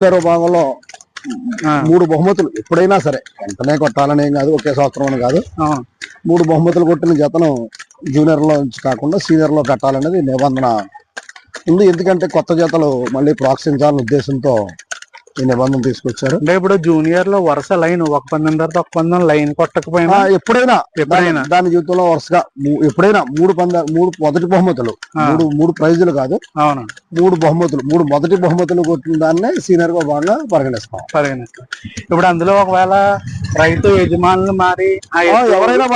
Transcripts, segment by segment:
ఇరవై భాగంలో మూడు బహుమతులు ఎప్పుడైనా సరే. వెంటనే కొట్టాలని ఏం కాదు ఒకే సంవత్సరం అని కాదు. మూడు బహుమతులు కొట్టిన జతను జూనియర్లో నుంచి కాకుండా సీనియర్లో కట్టాలనేది నిబంధన ఉంది. ఎందుకంటే కొత్త జతలు మళ్ళీ ప్రోత్సహించాలనే ఉద్దేశంతో ఈ నిబంధన తీసుకొచ్చారు. అంటే ఇప్పుడు జూనియర్లో వరుస లైన్ ఒక పందెం తర్వాత ఒక పందెం లైన్ కొట్టకపోయినా ఎప్పుడైనా ఎప్పుడైనా. దాని- జీవితంలో వరుసగా ఎప్పుడైనా మూడు పంద మూడు మొదటి బహుమతులు. మూడు మూడు ప్రైజులు కాదు. అవును. మూడు బహుమతులు మూడు మొదటి బహుమతులు కొట్టిన దాన్నే సీనియర్గా భాగంగా పరిగణిస్తాం. పరిగణిస్తాం. ఇప్పుడు అందులో ఒకవేళ రైతు యజమానులు మారి ఎవరైనా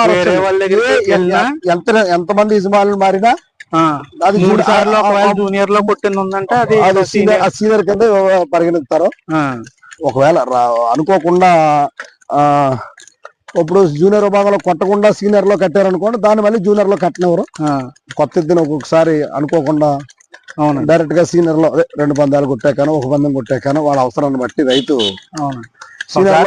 ఎంత ఎంతమంది యజమానులు మారినా అది మూడు సార్లు ఒకవేళ జూనియర్లో కొట్టింది ఉందంటే అది సీనియర్. కింద పరిగణిస్తారు ఒకవేళ అనుకోకుండా ఆ ఇప్పుడు జూనియర్ విభాగంలో కొట్టకుండా సీనియర్లో కట్టారనుకోండి దాన్ని మళ్ళీ జూనియర్లో కట్టనివ్వరు ఆ, కొత్త ఎత్తున ఒక్కొక్కసారి అనుకోకుండా అవును. డైరెక్ట్గా సీనియర్లో రెండు పందాలు కొట్టాకనో ఒక పందెం కొట్టాకనో వాళ్ళ అవసరాన్ని బట్టి రైతు అవును.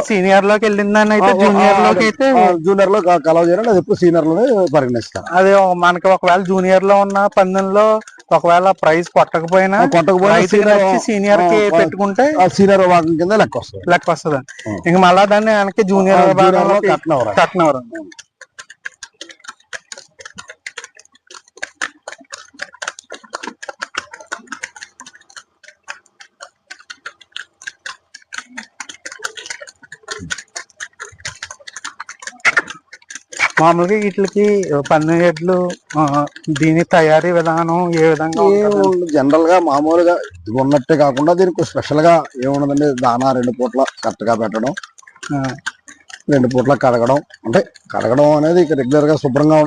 సీనియర్లోకి వెళ్ళిందని అయితే జూనియర్లోకి అయితే జూనియర్లో కలవ చేయాలి అది ఎప్పుడు సీనియర్లోనే పరిగణిస్తారు అది మనకి ఒకవేళ జూనియర్లో ఉన్న పందెంలో ఒకవేళ ప్రైజ్ కొట్టకపోయినా కొట్టకపోయినా సీనియర్కి పెట్టుకుంటే ఆ సీనియర్ విభాగం కింద లెక్క వస్తుంది. లెక్క వస్తుంది ఇంక మళ్ళా దాన్ని వెనక్కి జూనియర్ జూనియర్లో మామూలుగా వీటికి పందెం ఎడ్లు దీని తయారీ విధానం ఏ విధంగా జనరల్గా మామూలుగా ఉన్నట్టే కాకుండా దీనికి స్పెషల్గా ఏమున్నదండి దానా రెండు పూట్ల కరెక్ట్గా పెట్టడం ఆ, రెండు పూట్ల కడగడం. అంటే కడగడం అనేది రెగ్యులర్గా శుభ్రంగా